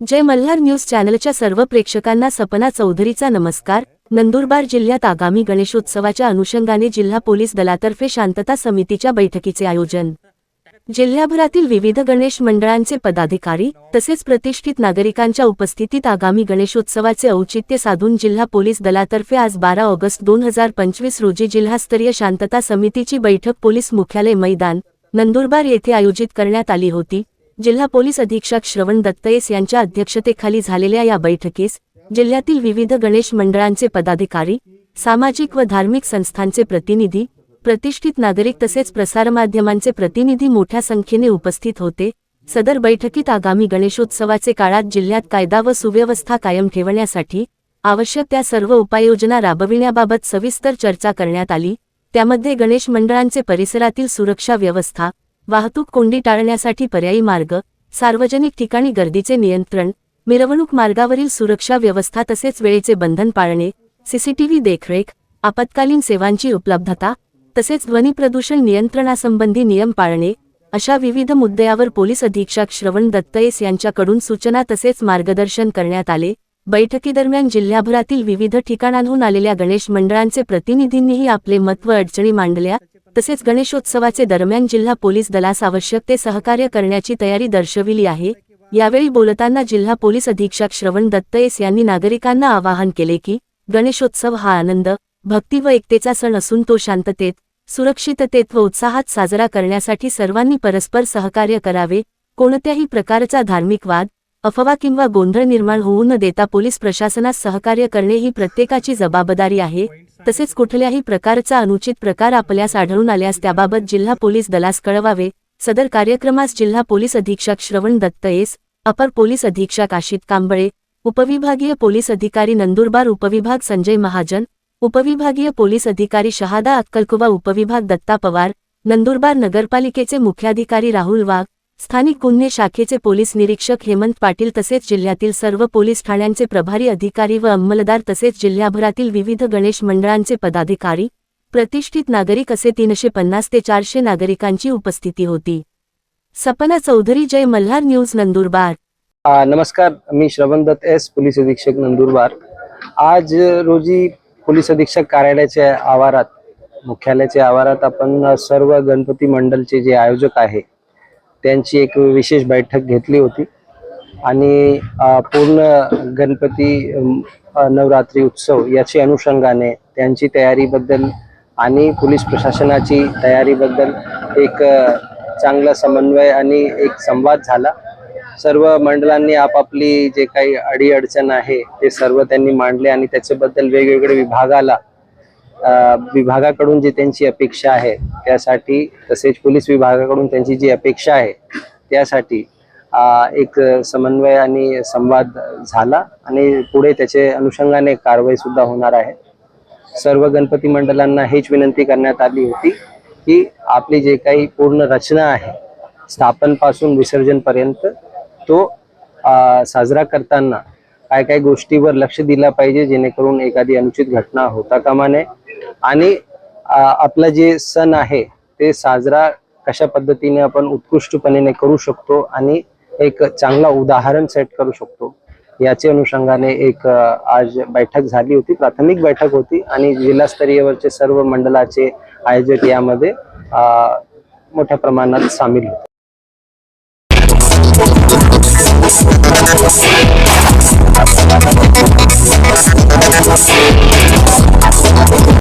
जय Malhar news चॅनलच्या सर्व प्रेक्षकांना सपना चौधरीचा नमस्कार. नंदुरबार जिल्ह्यात आगामी गणेशोत्सवाच्या अनुषंगाने जिल्हा पोलीस दलातर्फे शांतता समितीच्या बैठकीचे आयोजन. जिल्ह्याभरातील विविध गणेश मंडळांचे पदाधिकारी तसेच प्रतिष्ठित नागरिकांच्या उपस्थितीत आगामी गणेशोत्सवाचे औचित्य साधून जिल्हा पोलीस दलातर्फे आज बारा ऑगस्ट दोन हजार पंचवीस रोजी जिल्हास्तरीय शांतता समितीची बैठक पोलीस मुख्यालय मैदान नंदुरबार येथे आयोजित करण्यात आली होती. जिल्हा पोलीस अधीक्षक श्रवण दत्तयेस यांच्या अध्यक्षतेखाली झालेल्या या बैठकीस जिल्ह्यातील विविध गणेश मंडळांचे पदाधिकारी सामाजिक व धार्मिक संस्थांचे प्रतिनिधी प्रतिष्ठित नागरिक तसेच प्रसारमाध्यमांचे प्रतिनिधी मोठ्या संख्येने उपस्थित होते. सदर बैठकीत आगामी गणेशोत्सवाचे काळात जिल्ह्यात कायदा व सुव्यवस्था कायम ठेवण्यासाठी आवश्यक त्या सर्व उपाययोजना राबविण्याबाबत सविस्तर चर्चा करण्यात आली. त्यामध्ये गणेश मंडळांचे परिसरातील सुरक्षा व्यवस्था वाहतूक कोंडी टाळण्यासाठी पर्यायी मार्ग सार्वजनिक ठिकाणी गर्दीचे नियंत्रण मिरवणूक मार्गावरील सुरक्षा व्यवस्था तसेच वेळेचे बंधन पाळणे सीसीटीव्ही देखरेख आपत्कालीन सेवांची उपलब्धता तसेच ध्वनी प्रदूषण नियंत्रणासंबंधी नियम पाळणे अशा विविध मुद्द्यावर पोलीस अधीक्षक श्रवण दत्तयेस यांच्याकडून सूचना तसेच मार्गदर्शन करण्यात आले. बैठकीदरम्यान जिल्ह्याभरातील विविध ठिकाणांहून आलेल्या गणेश मंडळांचे प्रतिनिधींनीही आपले मत व अडचणी मांडल्या. तसेच गणेशोत्सवाचे दरम्यान जिल्हा पोलीस दलास आवश्यक ते सहकार्य करण्याची तयारी दर्शविली आहे. यावेळी बोलताना जिल्हा पोलीस अधीक्षक श्रवण दत्तयेस यांनी नागरिकांना आवाहन केले की गणेशोत्सव हा आनंद भक्ती व एकतेचा सण असून तो शांततेत सुरक्षिततेत व उत्साहात साजरा करण्यासाठी सर्वांनी परस्पर सहकार्य करावे कोणत्याही प्रकारचा धार्मिक वाद अफवा किंवा गोंधळ निर्माण होऊ न देता पोलीस प्रशासनास सहकार्य करणे ही प्रत्येकाची जबाबदारी आहे. तसेच कुठल्याही प्रकारचा अनुचित प्रकार आपल्यास आढळून आल्यास त्याबाबत जिल्हा पोलीस दलास कळवावे. सदर कार्यक्रमास जिल्हा पोलीस अधीक्षक श्रवण दत्तयेस अपर पोलीस अधीक्षक आशित कांबळे उपविभागीय पोलीस अधिकारी नंदुरबार उपविभाग संजय महाजन उपविभागीय पोलीस अधिकारी शहादा अक्कलकुवा उपविभाग दत्ता पवार नंदुरबार नगरपालिकेचे मुख्याधिकारी राहुल वाघ स्थानिक गुन्हे शाखेचे पोलीस निरीक्षक हेमंत पाटील तसेच जिल्ह्यातील सर्व पोलीस ठाण्यांचे प्रभारी अधिकारी व अंमलदार तसेच जिल्ह्याभरातील विविध गणेश मंडळांचे पदाधिकारी प्रतिष्ठित नागरिक असे तीनशे पन्नास ते चारशे नागरिकांची उपस्थिती होती. सपना चौधरी जय मल्हार न्यूज नंदुरबार. आ, नमस्कार मी श्रवण दत्त एस पोलीस अधीक्षक नंदुरबार. आज रोजी पोलीस अधीक्षक कार्यालयाच्या आवारात मुख्यालयाच्या आवारात आपण सर्व गणपती मंडलचे जे आयोजक आहे त्यांची एक विशेष बैठक घेतली होती. आणि पूर्ण गणपती नवरात्री उत्सव याची अनुषंगाने त्यांची तयारीबद्दल आणि पोलीस प्रशासनाची तयारीबद्दल एक चांगला समन्वय आणि एक संवाद झाला. सर्व मंडळांनी आपापली जे काही अडीअडचण आहे ते सर्व त्यांनी मांडले आणि त्याच्याबद्दल वेगवेगळ्या विभागाला विभागाकडून जी त्यांची अपेक्षा आहे त्यासाठी तसेच पोलीस विभागाकडून त्यांची जी अपेक्षा आहे त्यासाठी एक समन्वय आणि संवाद झाला आणि पुढे त्याचे अनुषंगाने कारवाई सुद्धा होणार आहे. सर्व गणपती मंडळांना हेच विनंती करण्यात आली होती की आपली जे काही पूर्ण रचना आहे स्थापनपासून विसर्जन पर्यंत तो साजरा करताना काय काय गोष्टीवर लक्ष दिलं पाहिजे जेणेकरून एखादी अनुचित घटना होता कामा नये. आणि आपला जे सण आहे ते साजरा कशा पद्धतीने आपण उत्कृष्टपणे करू शकतो आणि एक चांगला उदाहरण सेट करू शकतो याचे अनुषंगाने एक आज बैठक झाली होती प्राथमिक बैठक होती आणि जिल्हास्तरीयवरचे सर्व मंडळाचे आयोजक यामध्ये मोठ्या प्रमाणात सामील होते.